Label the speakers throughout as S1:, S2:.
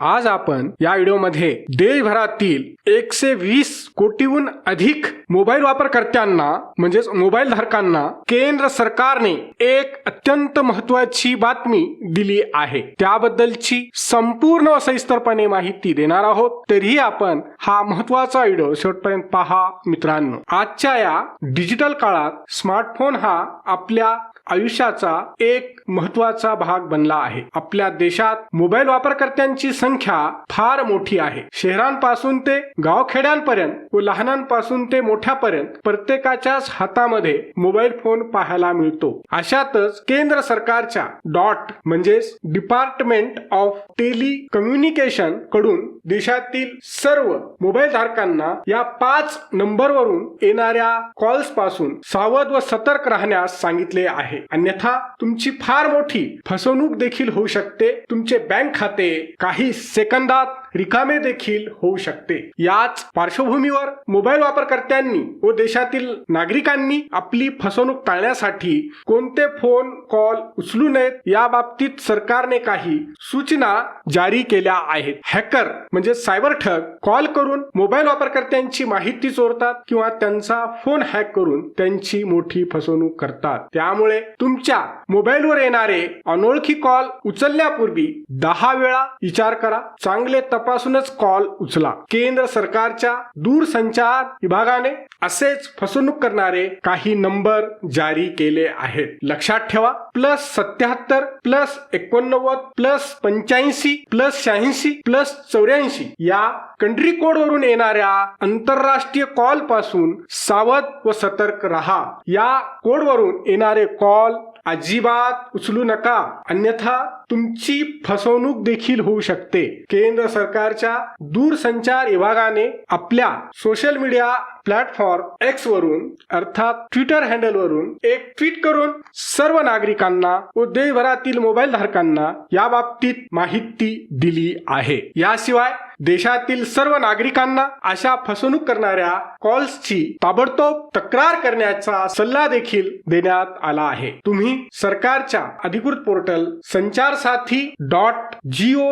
S1: आज आपण या व्हिडिओमध्ये देशभरातील एकशे वीस कोटीहून अधिक मोबाईल वापरकर्त्यांना म्हणजेच मोबाईल धारकांना केंद्र सरकारने एक अत्यंत महत्वाची बातमी दिली आहे. त्याबद्दलची संपूर्ण व सविस्तरपणे माहिती देणार आहोत. तरीही आपण हा महत्त्वाचा व्हिडिओ शेवटपर्यंत पहा मित्रांनो. आजच्या या डिजिटल काळात स्मार्टफोन हा आपल्या आयुष्याचा एक महत्त्वाचा भाग बनला आहे. आपल्या देशात मोबाईल वापरकर्त्यांची संख्या फार मोठी आहे. शहरांपासून ते गावखेड्यांपर्यंत व लहानांपासून ते मोठ्यापर्यंत प्रत्येकाच्याच हातामध्ये मोबाईल फोन पाहायला मिळतो. अशातच केंद्र सरकारच्या डॉट म्हणजेच डिपार्टमेंट ऑफ टेली कम्युनिकेशनकडून देशातील सर्व मोबाईल धारकांना या पाच नंबरवरून येणाऱ्या कॉल्सपासून सावध व सतर्क राहण्यास सांगितले आहे. अन्यथा तुमची फार मोठी फसवणूक देखील होऊ शकते. तुमचे बँक खाते काही सेकंदात रिकामे देखील होऊ शकते. याच पार्श्वभूमीवर मोबाईल वापरकर्त्यांनी व देशातील नागरिकांनी आपली फसवणूक टाळण्यासाठी कोणते फोन कॉल उचलू नयेत या बाबतीत सरकारने काही सूचना जारी केल्या आहेत. हॅकर म्हणजे सायबर ठग कॉल करून मोबाईल वापरकर्त्यांची माहिती चोरतात किंवा त्यांचा फोन हॅक करून त्यांची मोठी फसवणूक करतात. त्यामुळे तुमच्या मोबाईलवर येणारे अनोळखी कॉल उचलण्यापूर्वी दहा वेळा विचार करा. चांगले तपासूनच कॉल उचला. केंद्र सरकारच्या दूरसंचार विभागाने असेच फसवणूक करणारे काही नंबर जारी केले आहेत. लक्षात ठेवा प्लस सत्याहत्तर प्लस एकोणनव्वद प्लस पंच्याऐंशी प्लस शहाऐंशी प्लस चौऱ्याऐंशी या कंट्री कोड वरून येणाऱ्या आंतरराष्ट्रीय कॉलपासून सावध व सतर्क राहा. या कोड वरून येणारे कॉल अजिबात उचलू नका. अन्यथा तुमची फसवणूक देखील होऊ शकते. केंद्र सरकारच्या दूरसंचार विभागाने आपल्या सोशल मीडिया प्लॅटफॉर्म एक्स वरून अर्थात ट्विटर हँडल वरून एक ट्विट करून सर्व नागरिकांना व देशभरातील मोबाईल धारकांना याबाबतीत माहिती दिली आहे. याशिवाय देशातील सर्व नागरिकांना अशा फसवणूक करणाऱ्या कॉल्सची ताबडतोब तक्रार करण्याचा सल्ला देखील देण्यात आला आहे. तुम्ही सरकारच्या अधिकृत पोर्टल संचार साथी डॉट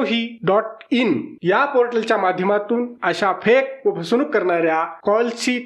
S1: ही डॉट इन या पोर्टलच्या माध्यमातून अशा फेक व फसवणूक करणाऱ्या कॉलची